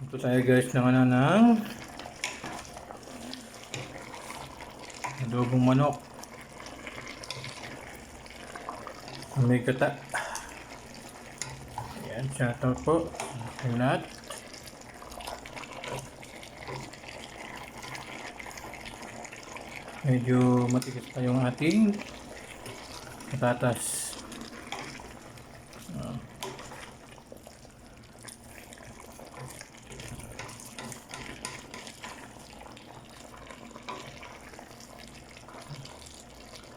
Ito tayo guys ng ano ng adobong manok. May kata. Yan, shoutout po. Lahat. Medyo matigas pa yung ating patatas.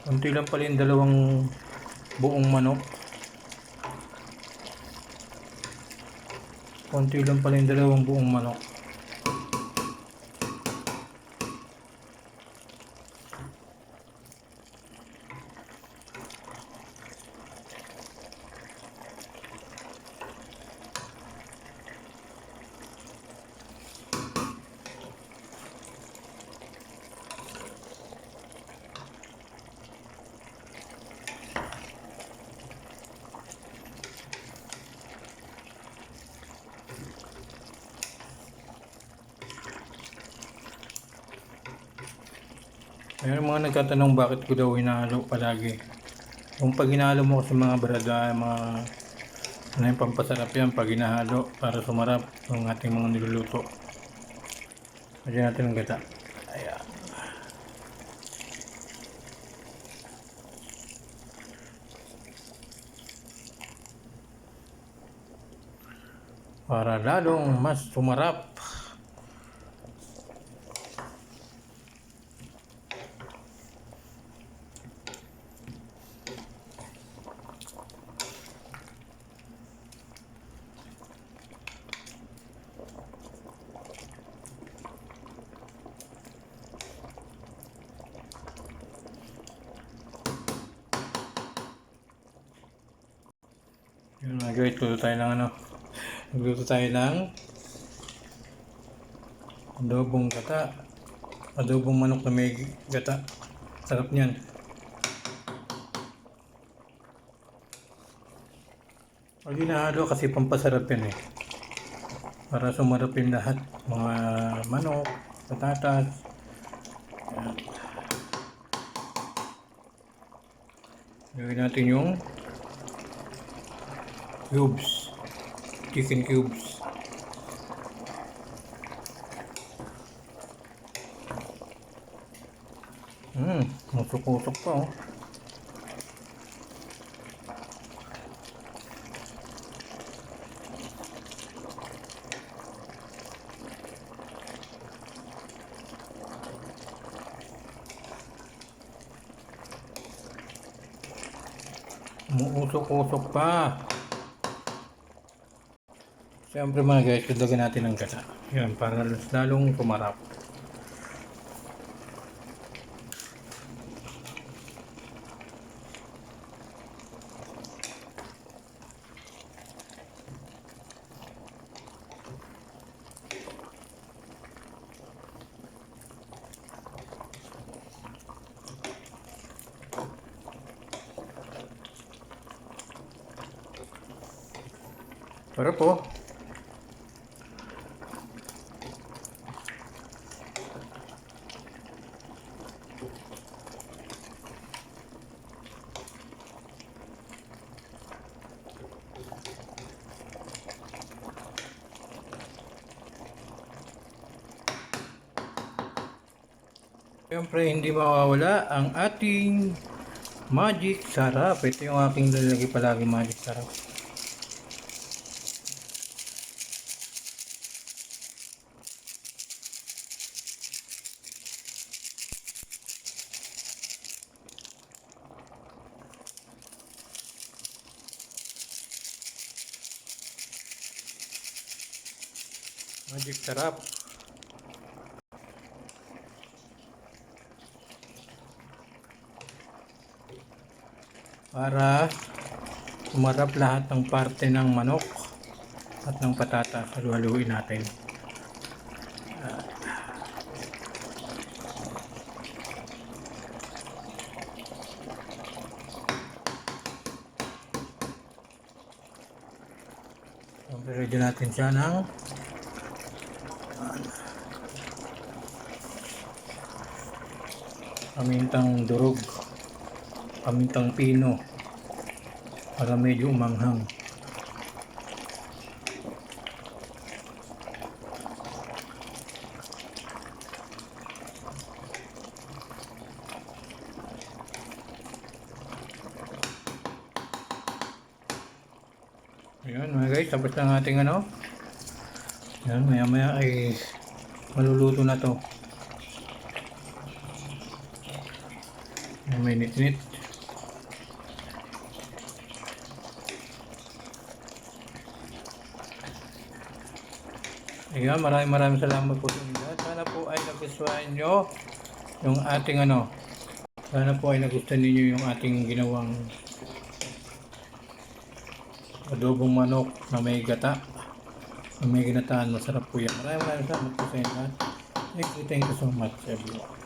Kunti lang pala yung dalawang buong manok. Kunti lang pala yung dalawang buong manok. Mayroon mga nagtatanong bakit ko daw hinahalo palagi. Kung pag hinahalo mo kasi mga brada, mga ano yung pampasarap yan pag hinahalo para sumarap ang ating mga niluluto. Lagyan natin ng gata. Ayan. Para lalong mas sumarap. Yun mga guys, luto tayo ng ano. Nagluto tayo ng adobong gata. Adobong manok na may gata. Sarap niyan. Pag hinahalo kasi pampasarap yan eh. Para sumarap yung lahat. Mga manok, patatas. Gawin natin yung cubes, chicken cubes. Hmm, masuk masuk tau Mau usuk-usuk pak. Siyempre mga guys, dagdagan natin ng gata. Yan, para lalong kumarap. Pero po, Siyempre, hindi mawawala ang ating magic sarap. Ito yung aking lalagay palagi magic sarap. Magic sarap. Para umarap lahat ng parte ng manok at ng patata. Halu-haluin natin. Siyempre, ready natin siya ng Pamintang durog. Pamintang pino. Para medyo umanghang. Ayan mga guys, tapos na ating ano. Ayan, maya maya ay maluluto na to. May nit-nit. Ayan, maraming maraming salamat po sa inyo. Sana po ay nagustuhan nyo yung ating ano. Sana po ay nagustuhan ninyo yung ating ginawang adobong manok na may gata na may ginataan masarap po yan maraming maraming salamat po sa inyo thank you thank you so much everyone